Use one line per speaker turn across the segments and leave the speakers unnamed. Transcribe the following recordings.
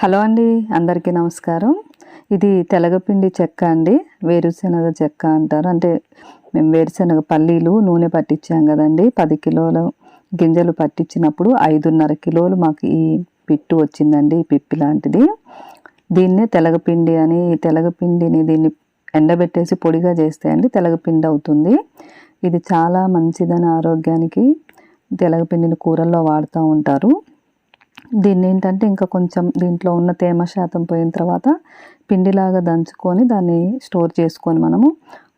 Hello అండి అందరికీ నమస్కారం. ఇది తెలగపిండి చెక్క అండి వేరుశనగ చెక్క అంటారు. అంటే మేము వేరుశనగ పల్లీలు నూనె పట్టించాం కదండి. పది కిలోల గింజలు పట్టించినప్పుడు ఐదున్నర కిలోలు మాకు ఈ పిట్టు వచ్చిందండి ఈ పిప్పి లాంటిది. దీన్నే తెలగపిండి అని ఈ తెలగపిండిని దీన్ని ఎండబెట్టేసి పొడిగా చేస్తే అండి తెలగపిండి అవుతుంది. ఇది చాలా మంచిదని ఆరోగ్యానికి తెలగపిండిని కూరల్లో వాడుతూ ఉంటారు. దీన్ని ఏంటంటే ఇంకా కొంచెం దీంట్లో ఉన్న తేమ శాతం పోయిన తర్వాత పిండిలాగా దంచుకొని దాన్ని స్టోర్ చేసుకొని మనము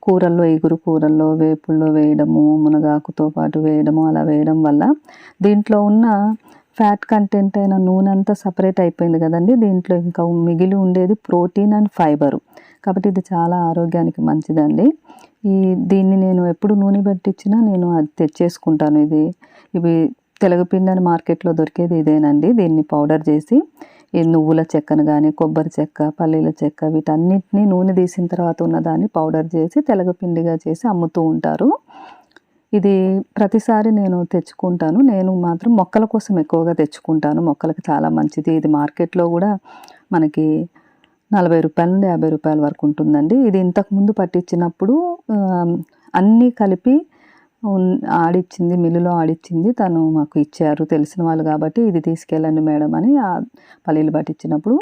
కూరల్లో ఎగురు కూరల్లో వేపుల్లో వేయడము మునగాకుతో పాటు వేయడము అలా వేయడం వల్ల దీంట్లో ఉన్న ఫ్యాట్ కంటెంట్ అయిన నూనె అంతా సపరేట్ అయిపోయింది కదండి. దీంట్లో ఇంకా మిగిలి ఉండేది ప్రోటీన్ అండ్ ఫైబరు. కాబట్టి ఇది చాలా ఆరోగ్యానికి మంచిదండి. ఈ దీన్ని నేను ఎప్పుడు నూనె పట్టించినా నేను అది తెచ్చేసుకుంటాను. ఇది ఇవి తెలగపిండి అని మార్కెట్లో దొరికేది ఇదేనండి. దీన్ని పౌడర్ చేసి ఈ నువ్వుల చెక్కను కానీ కొబ్బరి చెక్క పల్లీల చెక్క వీటన్నిటిని నూనె తీసిన తర్వాత ఉన్నదాన్ని పౌడర్ చేసి తెలగపిండిగా చేసి అమ్ముతూ ఉంటారు. ఇది ప్రతిసారి నేను తెచ్చుకుంటాను. నేను మాత్రం మొక్కల కోసం ఎక్కువగా తెచ్చుకుంటాను. మొక్కలకు చాలా మంచిది. ఇది మార్కెట్లో కూడా మనకి నలభై రూపాయల నుండి యాభై రూపాయల వరకు ఉంటుందండి. ఇది ఇంతకుముందు పట్టించినప్పుడు అన్నీ కలిపి ఆడిచ్చింది మిల్లులో ఆడిచ్చింది తను మాకు ఇచ్చారు తెలిసిన వాళ్ళు కాబట్టి ఇది తీసుకెళ్ళండి మేడం అని ఆ పల్లీలు పట్టించినప్పుడు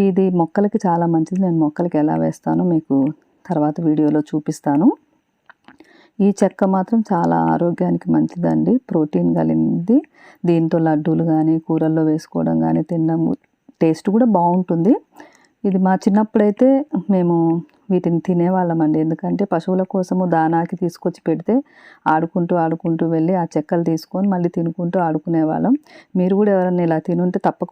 ఇది మొక్కలకి చాలా మంచిది నేను మొక్కలకి ఎలా వేస్తానో మీకు తర్వాత వీడియోలో చూపిస్తాను. ఈ చెక్క మాత్రం చాలా ఆరోగ్యానికి మంచిదండి ప్రోటీన్ కలిగింది దీంతో లడ్డూలు కానీ కూరల్లో వేసుకోవడం కానీ తినడం టేస్ట్ కూడా బాగుంటుంది. ఇది మా చిన్నప్పుడైతే మేము వీటిని తినేవాళ్ళమండి. ఎందుకంటే పశువుల కోసము దానాకి తీసుకొచ్చి పెడితే ఆడుకుంటూ ఆడుకుంటూ వెళ్ళి ఆ చెక్కలు తీసుకొని మళ్ళీ తినుకుంటూ ఆడుకునేవాళ్ళం. మీరు కూడా ఎవరన్నా ఇలా తినుంటే తప్పకుండా